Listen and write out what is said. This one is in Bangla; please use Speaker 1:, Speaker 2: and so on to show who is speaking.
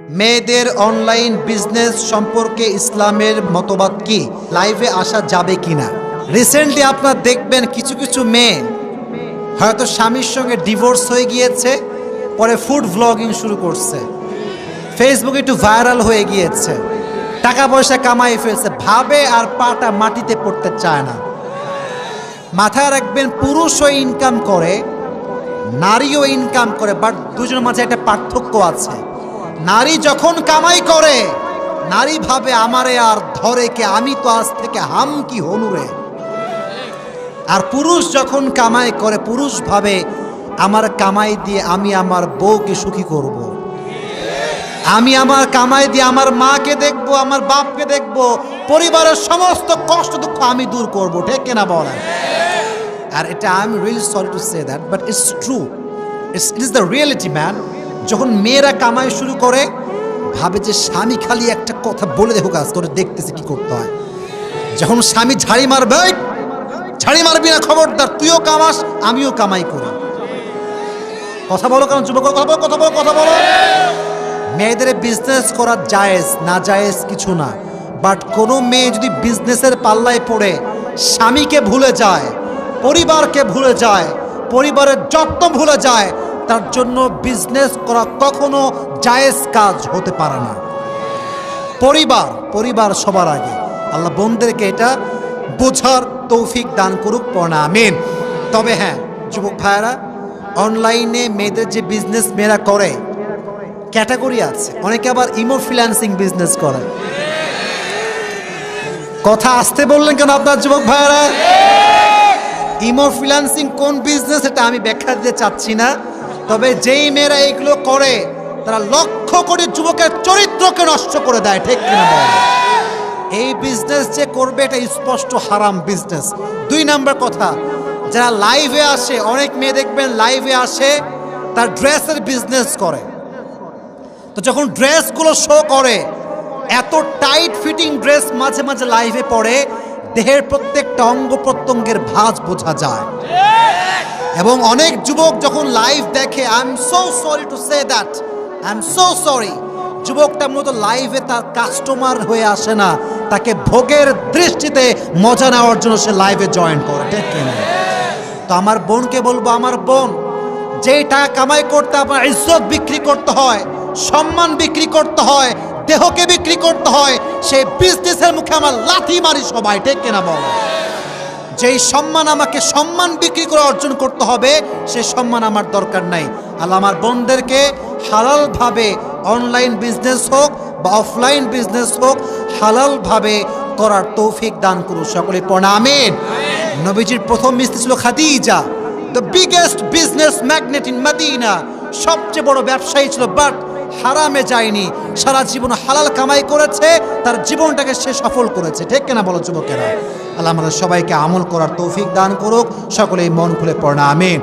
Speaker 1: মেয়েদের অনলাইন বিজনেস সম্পর্কে ইসলামের মতবাদ কি? লাইভে আসা যাবে কিনা? রিসেন্টলি আপনার দেখবেন কিছু কিছু মেয়ে, হয়তো স্বামীর সঙ্গে ডিভোর্স হয়ে গিয়েছে, পরে ফুড ভ্লগিং শুরু করছে। ফেসবুকে একটু ভাইরাল হয়ে গিয়েছে। টাকা পয়সা কামাই ফেলছে। ভাবে আর পাটা মাটিতে পড়তে চায় না। মাথায় রাখবেন, পুরুষও ইনকাম করে, নারীও ইনকাম করে বাট দুজনের মাঝে একটা পার্থক্য আছে। নারী যখন কামাই করে, নারী ভাবে, আমারে আর ধরে কে? আমি তো আজ থেকে হাম কি হনুরে আর পুরুষ যখন কামাই করে, পুরুষ ভাবে, আমার কামাই দিয়ে আমি আমার বউকে সুখী করব। আমি আমার কামাই দিয়ে আমার মাকে দেখব, আমার বাপকে দেখব। পরিবারের সমস্ত কষ্ট দুঃখ আমি দূর করব। ঠিক কিনা বলেন? আর এটা I am really sorry to say that but it's true it's it is the reality man যখন মেয়েরা কামাই শুরু করে ভাবে যে স্বামী খালি একটা কথা বলে দেখো কাজ করে দেখতেছে কি করতে হয়। যখন স্বামী ঝাড়ি মারবে "এই, ঝাড়ি মারবি না খবরদার তুইও কামাস আমিও কামাই করি। কথা বলো কারণ যুবক কথা বলো কথা বলো কথা বলো। মেয়েদের বিজনেস করা জায়েজ না জায়েজ কিছু না। বাট কোনো মেয়ে যদি বিজনেসের পাল্লায় পড়ে স্বামীকে ভুলে যায় পরিবারকে ভুলে যায় পরিবারের যত্ন ভুলে যায় তার জন্য বিজনেস করা কখনো জায়েজ কাজ হতে পারে না। পরিবার পরিবার সবার আগে। আল্লাহ বোনদেরকে এটা বোঝার তৌফিক দান করুক, পড়া, আমিন। তবে হ্যাঁ যুবক ভাইয়েরা অনলাইনে মেয়েদের যে বিজনেস মেয়েরা করে ক্যাটাগরি আছে। অনেকে আবার ইমো ফ্রিল্যান্সিং বিজনেস করে। কথা আসতে বললেন কেন আপনার যুবক ভাইয়েরা? ইমো ফ্রিল্যান্সিং কোন বিজনেস এটা আমি ব্যাখ্যা দিতে চাচ্ছি না। তবে যেই মেয়েরা এইগুলো করে, তারা লক্ষ কোটি যুবকের চরিত্রকে নষ্ট করে দেয়, ঠিক কিনা এই বিজনেস যে করবে, এটা স্পষ্ট হারাম বিজনেস দুই নাম্বার কথা, যারা লাইভে আসে, অনেক মেয়ে দেখবেন লাইভে আসে, তার ড্রেসের বিজনেস করে। তো যখন ড্রেসগুলো শো করে, এত টাইট ফিটিং ড্রেস মাঝে মাঝে লাইভে পড়ে, দেহের প্রত্যেকটা অঙ্গ প্রত্যঙ্গের ভাঁজ বোঝা যায়। এবং অনেক যুবক যখন লাইভ দেখে I am so sorry to say that I am so sorry যুবকটা মূলত লাইভে তার কাস্টমার হয়ে আসে না। তাকে ভোগের দৃষ্টিতে মজা নেওয়ার জন্য সে লাইভে জয়েন করে, ঠিক কিনা? তো আমার বোনকে বলব, আমার বোন, যেই টাকা কামাই করতে আপনার ইজ্জত বিক্রি করতে হয়, সম্মান বিক্রি করতে হয়, দেহকে বিক্রি করতে হয়, সেই বিজনেসের মুখে আমার লাথি মারি সবাই, ঠিক কিনা বল? যেই সম্মান আমাকে সম্মান বিক্রি করে অর্জন করতে হবে সে সম্মান আমার দরকার নাই। আল্লাহ আমার বোনদেরকে হালালভাবে অনলাইন বিজনেস হোক বা অফলাইন বিজনেস হোক হালালভাবে করার তৌফিক দান করুন। সকলে পড়া আমিন। নবীজির প্রথম মিস্ত্রি ছিল Khadija the biggest business magnate in Madina সবচেয়ে বড় ব্যবসায়ী ছিল বাট হারামে যায়নি, সারা জীবন হালাল কামাই করেছে, তার জীবনটাকে সে সফল করেছে। ঠিক কেনা বলো যুবকেরা? আল্লাহ আমাদের সবাইকে আমল করার তৌফিক দান করুক, সকলেই মন খুলে পড়না আমিন।